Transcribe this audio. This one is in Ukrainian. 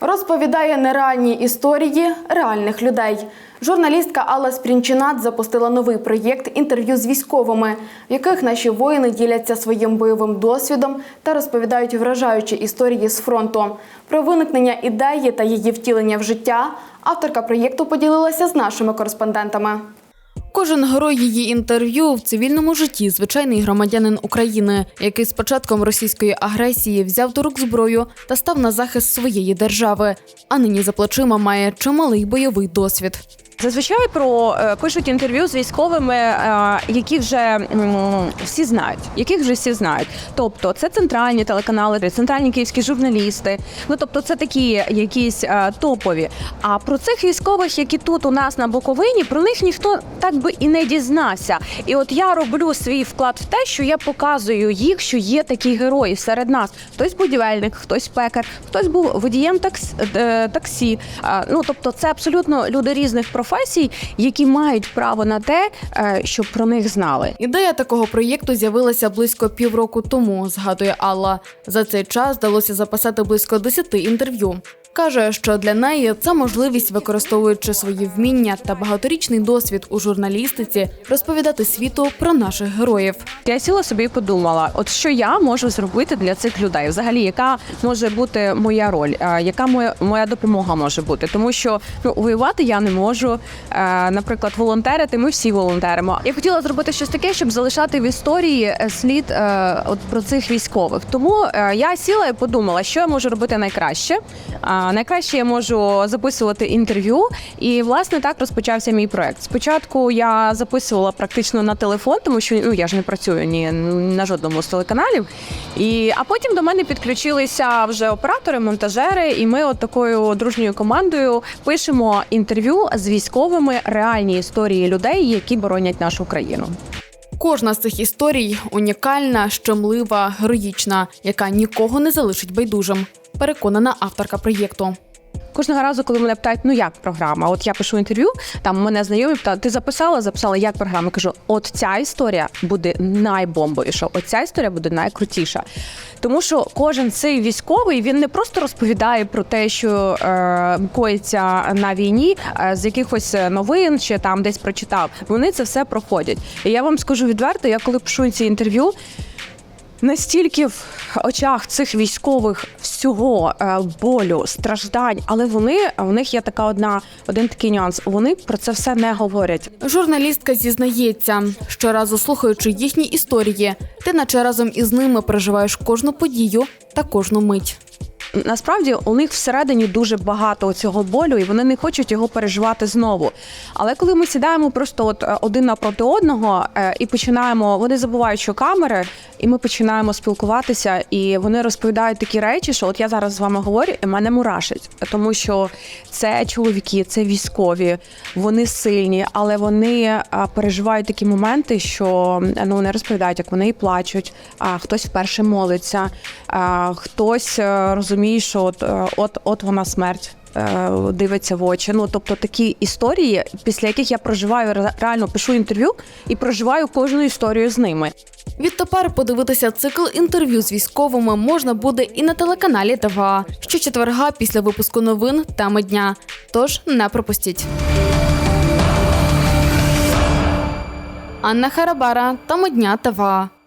Розповідає нереальні історії реальних людей. Журналістка Алла Спрінчинат запустила новий проєкт інтерв'ю з військовими, в яких наші воїни діляться своїм бойовим досвідом та розповідають вражаючі історії з фронту. Про виникнення ідеї та її втілення в життя авторка проєкту поділилася з нашими кореспондентами. Кожен герой її інтерв'ю в цивільному житті звичайний громадянин України, який з початком російської агресії взяв до рук зброю та став на захист своєї держави, а нині за плечима має чималий бойовий досвід. Зазвичай про е, пишуть інтерв'ю з військовими, е, які вже всі знають, яких вже всі знають. Тобто це центральні телеканали, центральні київські журналісти. Ну тобто, це такі якісь е, топові. А про цих військових, які тут у нас на Буковині, про них ніхто так би і не дізнався. І от я роблю свій вклад в те, що я показую їх, що є такі герої серед нас. Хтось будівельник, хтось пекар, хтось був водієм такс, е, таксі. Ну тобто, це абсолютно люди різних професій, які мають право на те, е, щоб про них знали. Ідея такого проєкту з'явилася близько півроку тому, згадує Алла. За цей час вдалося записати близько 10 інтерв'ю. Каже, що для неї це можливість, використовуючи свої вміння та багаторічний досвід у журналістиці, розповідати світу про наших героїв. Я сіла собі і подумала, от що я можу зробити для цих людей, взагалі, яка може бути моя роль, е, яка моя моя допомога може бути, тому що ну воювати я не можу. Е, Наприклад, волонтерити. Ми всі волонтеримо. Я хотіла зробити щось таке, щоб залишати в історії е, слід от про цих військових. Тому я сіла і подумала, що я можу робити найкраще. Найкраще я можу записувати інтерв'ю, і власне так розпочався мій проект. Спочатку я записувала практично на телефон, тому що ну я ж не працюю ні на жодному з телеканалів. І а потім до мене підключилися вже оператори, монтажери, і ми от такою дружньою командою пишемо інтерв'ю з військовими реальні історії людей, які боронять нашу країну. Кожна з цих історій унікальна, щемлива, героїчна, яка нікого не залишить байдужим. Переконана авторка проєкту. Кожного разу, коли мене питають, ну як програма, от я пишу інтерв'ю, там мене знайомі питають, ти записала, записала, як програма? Я кажу, от ця історія буде найбомбовіша, от ця історія буде найкрутіша. Тому що кожен цей військовий він не просто розповідає про те, що е, коїться на війні е, з якихось новин чи там десь прочитав. Вони це все проходять. І я вам скажу відверто, я коли пишу ці інтерв'ю. Настільки в очах цих військових всього е, болю, страждань, але вони в них є така одна один такий нюанс. Вони про це все не говорять. Журналістка зізнається, щоразу слухаючи їхні історії, ти наче разом із ними переживаєш кожну подію та кожну мить. Насправді у них всередині дуже багато цього болю, і вони не хочуть його переживати знову. Але коли ми сідаємо просто от е, один напроти одного е, і починаємо, вони забувають, що камери, і ми починаємо спілкуватися, і вони розповідають такі речі, що от я зараз з вами говорю, і мене мурашить, тому що це чоловіки, це військові, вони сильні, але вони переживають такі моменти, що ну вони розповідають, як вони і плачуть, а хтось вперше молиться, а хтось е, розуміє, що от, е, от, от вона смерть. е, Дивиться в очі. Ну тобто такі історії, після яких я проживаю реально пишу інтерв'ю і проживаю кожну історію з ними. Відтепер подивитися цикл інтерв'ю з військовими можна буде і на телеканалі ТВА щочетверга після випуску новин теми дня. Тож не пропустіть. Анна Харабара, тема дня ТВА.